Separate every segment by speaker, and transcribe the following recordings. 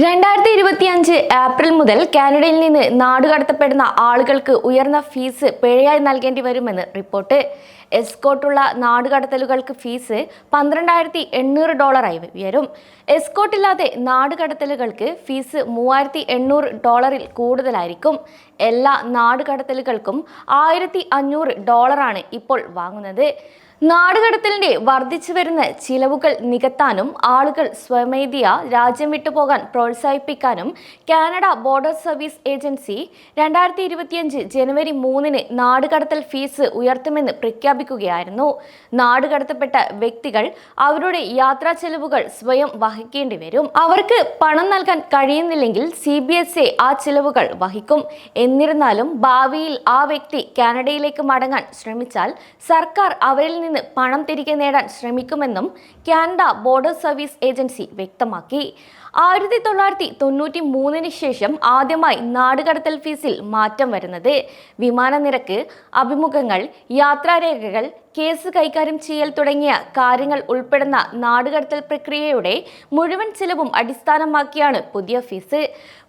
Speaker 1: രണ്ടായിരത്തി ഇരുപത്തിയഞ്ച് ഏപ്രിൽ മുതൽ കാനഡയിൽ നിന്ന് നാടുകടത്തപ്പെടുന്ന ആളുകൾക്ക് ഉയർന്ന ഫീസ് പിഴയായി നൽകേണ്ടി വരുമെന്ന് റിപ്പോർട്ട്. എസ്കോട്ടുള്ള നാടുകടത്തലുകൾക്ക് ഫീസ് പന്ത്രണ്ടായിരത്തി എണ്ണൂറ് ഡോളറായി ഉയരും. എസ്കോട്ടില്ലാതെ നാടുകടത്തലുകൾക്ക് ഫീസ് മൂവായിരത്തി എണ്ണൂറ് ഡോളറിൽ കൂടുതലായിരിക്കും. എല്ലാ നാടുകടത്തലുകൾക്കും ആയിരത്തി അഞ്ഞൂറ് ഡോളറാണ് ഇപ്പോൾ വാങ്ങുന്നത്. നാടുകടത്തലിന്റെ വർദ്ധിച്ചു വരുന്ന ചിലവുകൾ നികത്താനും ആളുകൾ സ്വമേധിയ രാജ്യം വിട്ടുപോകാൻ പ്രോത്സാഹിപ്പിക്കാനും കാനഡ ബോർഡർ സർവീസ് ഏജൻസി രണ്ടായിരത്തി ഇരുപത്തിയഞ്ച് ജനുവരി മൂന്നിന് നാടുകടത്തൽ ഫീസ് ഉയർത്തുമെന്ന് പ്രഖ്യാപിക്കുകയായിരുന്നു. നാടുകടത്തപ്പെട്ട വ്യക്തികൾ അവരുടെ യാത്രാ ചെലവുകൾ സ്വയം വഹിക്കേണ്ടി വരും. അവർക്ക് പണം നൽകാൻ കഴിയുന്നില്ലെങ്കിൽ സി ബി എസ് എ ആ ചിലവുകൾ വഹിക്കും. എന്നിരുന്നാലും ഭാവിയിൽ ആ വ്യക്തി കാനഡയിലേക്ക് മടങ്ങാൻ ശ്രമിച്ചാൽ സർക്കാർ അവരിൽ നിന്ന് പണം തിരികെ നേടാൻ ശ്രമിക്കുമെന്നും കാനഡ ബോർഡർ സർവീസ് ഏജൻസി വ്യക്തമാക്കി. ആയിരത്തി തൊള്ളായിരത്തി തൊണ്ണൂറ്റി മൂന്നിന് ശേഷം ആദ്യമായി നാടുകടത്തൽ ഫീസിൽ മാറ്റം വരുന്നത്. വിമാന നിരക്ക് അഭിമുഖങ്ങൾ യാത്രാരേഖകൾ കേസ് കൈകാര്യം ചെയ്യൽ തുടങ്ങിയ കാര്യങ്ങൾ ഉൾപ്പെടുന്ന നാടുകടത്തൽ പ്രക്രിയയുടെ മുഴുവൻ ചിലവും അടിസ്ഥാനമാക്കിയാണ് പുതിയ ഫീസ്.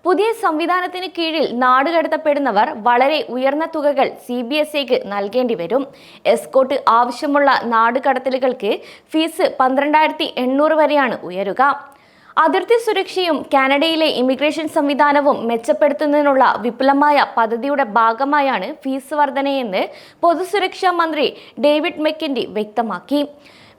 Speaker 1: പുതിയ സംവിധാനത്തിന് കീഴിൽ നാടുകടത്തപ്പെടുന്നവർ വളരെ ഉയർന്ന തുകകൾ സി ബി എസ് ഇക്ക് നൽകേണ്ടി വരും. എസ്കോട്ട് ആവശ്യമുള്ള നാടുകടത്തലുകൾക്ക് ഫീസ് പന്ത്രണ്ടായിരത്തി എണ്ണൂറ് വരെയാണ് ഉയരുക. അതിർത്തി സുരക്ഷയും കാനഡയിലെ ഇമിഗ്രേഷൻ സംവിധാനവും മെച്ചപ്പെടുത്തുന്നതിനുള്ള വിപുലമായ പദ്ധതിയുടെ ഭാഗമായാണ് ഫീസ് വർധനയെന്ന് പൊതുസുരക്ഷാ മന്ത്രി ഡേവിഡ് മെക്കിൻഡി വ്യക്തമാക്കി.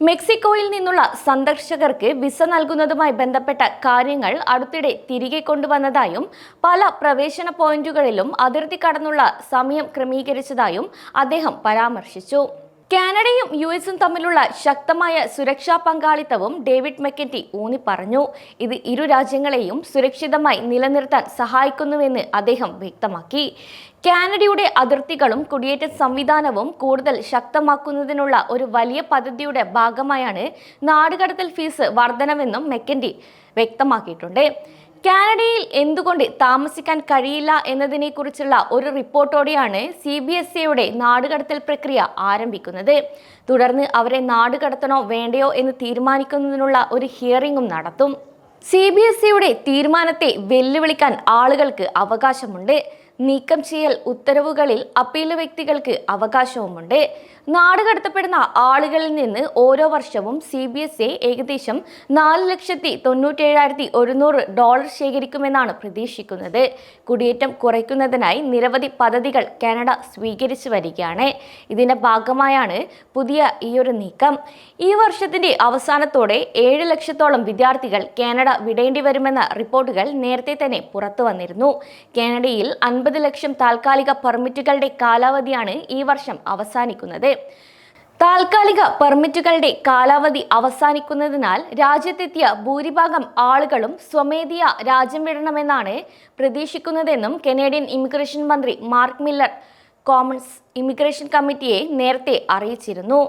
Speaker 1: മെക്സിക്കോയിൽ നിന്നുള്ള സന്ദർശകർക്ക് വിസ നൽകുന്നതുമായി ബന്ധപ്പെട്ട കാര്യങ്ങൾ അടുത്തിടെ തിരികെ കൊണ്ടുവന്നതായും പല പ്രവേശന പോയിന്റുകളിലും അതിർത്തി കടന്നുള്ള സമയം ക്രമീകരിച്ചതായും അദ്ദേഹം പരാമർശിച്ചു. കാനഡയും യു എസും തമ്മിലുള്ള ശക്തമായ സുരക്ഷാ പങ്കാളിത്തവും ഡേവിഡ് മെക്കറ്റി ഊന്നി പറഞ്ഞു. ഇത് ഇരു രാജ്യങ്ങളെയും സുരക്ഷിതമായി നിലനിർത്താൻ സഹായിക്കുന്നുവെന്ന് അദ്ദേഹം വ്യക്തമാക്കി. കാനഡയുടെ അതിർത്തികളും കുടിയേറ്റ സംവിധാനവും കൂടുതൽ ശക്തമാക്കുന്നതിനുള്ള ഒരു വലിയ പദ്ധതിയുടെ ഭാഗമായാണ് നാടുകടത്തൽ ഫീസ് വർധനവെന്നും മെക്കൻഡി വ്യക്തമാക്കിയിട്ടുണ്ട്. കാനഡയിൽ എന്തുകൊണ്ട് താമസിക്കാൻ കഴിയില്ല എന്നതിനെക്കുറിച്ചുള്ള ഒരു റിപ്പോർട്ടോടെയാണ് സി ബി എസ് ഇയുടെ നാടുകടത്തൽ പ്രക്രിയ ആരംഭിക്കുന്നത്. തുടർന്ന് അവരെ നാടുകടത്തണോ വേണ്ടയോ എന്ന് തീരുമാനിക്കുന്നതിനുള്ള ഒരു ഹിയറിംഗും നടത്തും. സി ബി എസ് ഇയുടെ തീരുമാനത്തെ വെല്ലുവിളിക്കാൻ ആളുകൾക്ക് അവകാശമുണ്ട്. നീക്കം ചെയ്യൽ ഉത്തരവുകളിൽ അപ്പീൽ വ്യക്തികൾക്ക് അവകാശവുമുണ്ട്. നാടുകടത്തപ്പെടുന്ന ആളുകളിൽ നിന്ന് ഓരോ വർഷവും സി ബി എസ് എ ഏകദേശം നാല് ലക്ഷത്തി തൊണ്ണൂറ്റേഴായിരത്തി ഒരുന്നൂറ് ഡോളർ ശേഖരിക്കുമെന്നാണ് പ്രതീക്ഷിക്കുന്നത്. കുടിയേറ്റം കുറയ്ക്കുന്നതിനായി നിരവധി പദ്ധതികൾ കാനഡ സ്വീകരിച്ചു വരികയാണ്. ഇതിന്റെ ഭാഗമായാണ് പുതിയ ഈയൊരു നീക്കം. ഈ വർഷത്തിന്റെ അവസാനത്തോടെ ഏഴ് ലക്ഷത്തോളം വിദ്യാർത്ഥികൾ കാനഡ വിടേണ്ടി വരുമെന്ന റിപ്പോർട്ടുകൾ നേരത്തെ തന്നെ പുറത്തു വന്നിരുന്നു. കാനഡയിൽ അൻപത് ലക്ഷം താൽക്കാലിക പെർമിറ്റുകളുടെ കാലാവധിയാണ് ഈ വർഷം അവസാനിക്കുന്നത്. താൽക്കാലിക പെർമിറ്റുകളുടെ കാലാവധി അവസാനിക്കുന്നതിനാൽ രാജ്യത്തെത്തിയ ഭൂരിഭാഗം ആളുകളും സ്വമേധിയ രാജ്യം വിടണമെന്നാണ് പ്രതീക്ഷിക്കുന്നതെന്നും കനേഡിയൻ ഇമിഗ്രേഷൻ മന്ത്രി മാർക്ക് മില്ലർ കോമൺസ് ഇമിഗ്രേഷൻ കമ്മിറ്റിയെ നേരത്തെ അറിയിച്ചിരുന്നു.